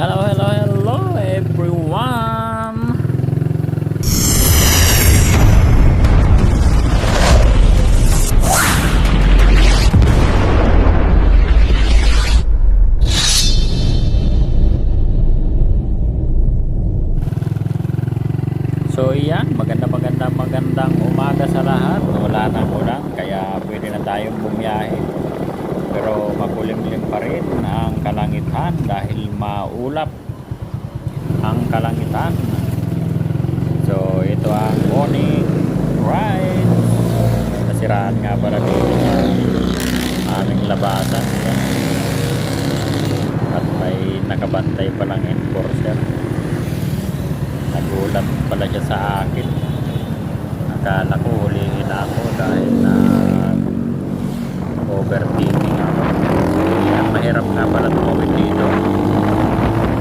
Hello, hello, hello everyone! So yan, maganda maganda magandang umaga sa lahat. Wala nang ulan, kaya pwede na tayong bumiyahe. Pero makulimlim pa rin ang kalangitan dahil maulap ang kalangitan. So ito ang morning ride. Nasiraan nga pala dito yung aming labasan. At may nakabantay palang enforcer nagulat pala siya sa akin akala ko hulihin ako dahil na overtaking ako mahirap nga pala tumawid dito.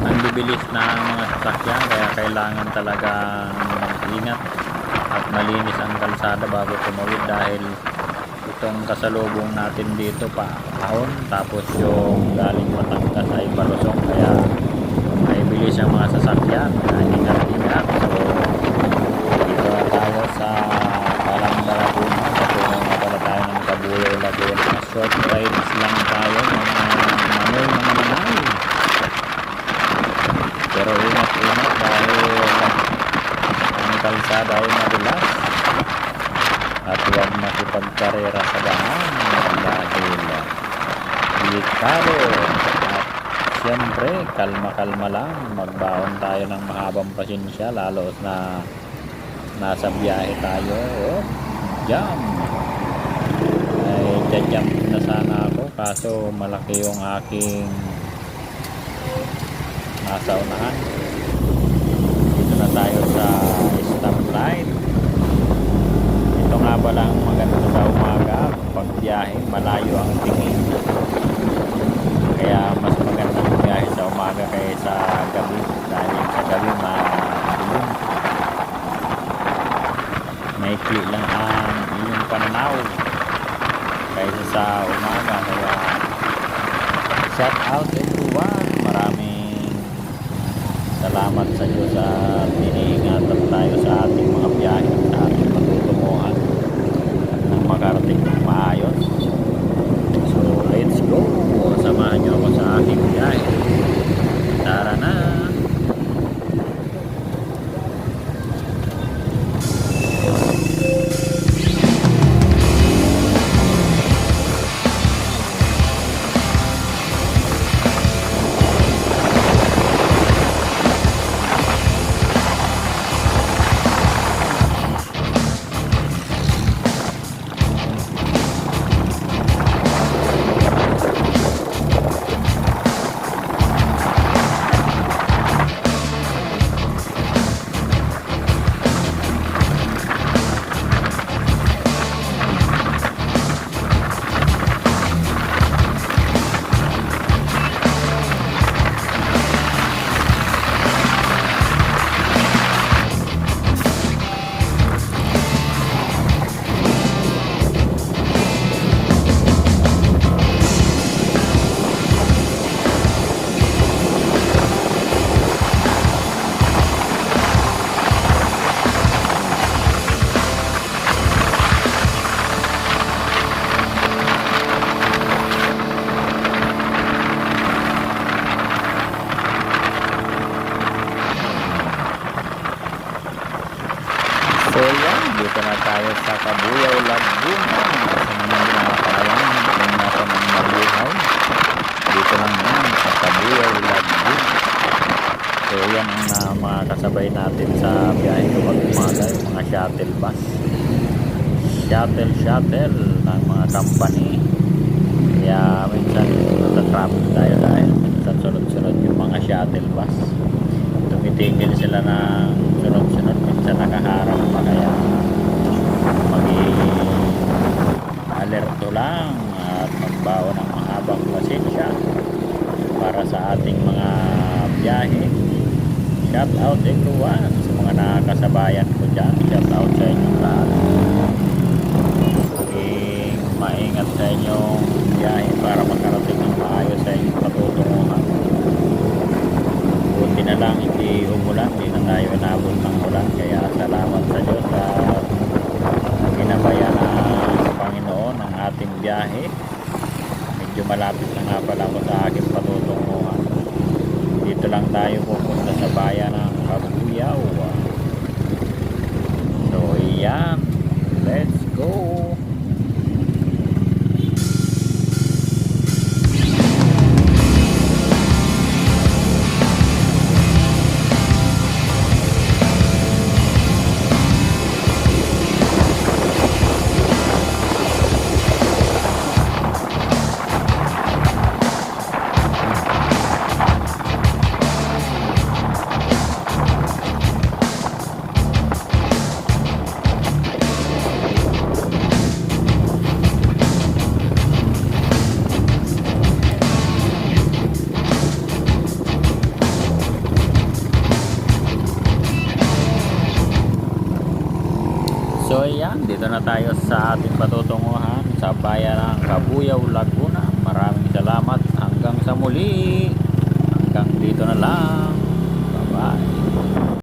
Ang bibilis ang mga sasakyan kaya kailangan talaga ingat at malinis ang kalsada bago tumawid dahil itong kasalubong natin dito pa ahon tapos yung galing Batangas ay palusong kaya may bilis ang mga sasakyan kaya ingat-ingat so dito tayo sa Palamba Laguna patungo na pala tayo ng Kabuyaw Laguna. Short rides lang tayo kalsada ay madulas. At huwag makipagkarera sa daan dahil. Delikado at siyempre kalma-kalma lang. Magbaon tayo ng mahabang pasensya lalo na nasa biyahe tayo. Oh, jam. Ay jam na sana ako. Kaso malaki yung aking nasa unahan. Dito na tayo sa stoplight ito nga ba lang maganda sa umaga pag biyahe malayo ang tingin. Kaya mas maganda biyahe sa umaga kaysa sa gabi dahil sa gabi madilim. Maikli lang ang iyong pananaw kaysa sa umaga. Kaya shout out everyone. Maraming salamat sa Diyos at Laguna. Sa mga nasa ng mabuhay. Dito lang sa Kabuyaw, Laguna. So yan mga kasabay natin sa biyahe kapag umaga, yung mga shuttle bus. Shuttle, shuttle ng mga company. Kaya minsan natatraffic tayo dahil minsan sunod-sunod yung mga shuttle bus tumitigil sila ng sunod-sunod minsan nakaharap pa kaya maging alerto lang at magbaon ng mahabang pasensya para sa ating mga biyahe. Shout out everyone sa mga nakakasabayan ko dyan. Shout out sa inyong lahat. Maging maingat sa inyong biyahe para makarating ng maayos sa inyong patutunguhan umulan, di na tayo inabot ng ulan. Kaya salamat sa Diyos sa ginabayan ng Panginoon ang ating biyahe. Medyo malapit na nga pala ako sa aking patutunguhan. Dito lang tayo pupunta sa bayan ng yan, dito na tayo sa ating patutunguhan sa bayan ng Kabuyaw, Laguna. Maraming salamat. Hanggang sa muli. Hanggang dito na lang. Bye-bye.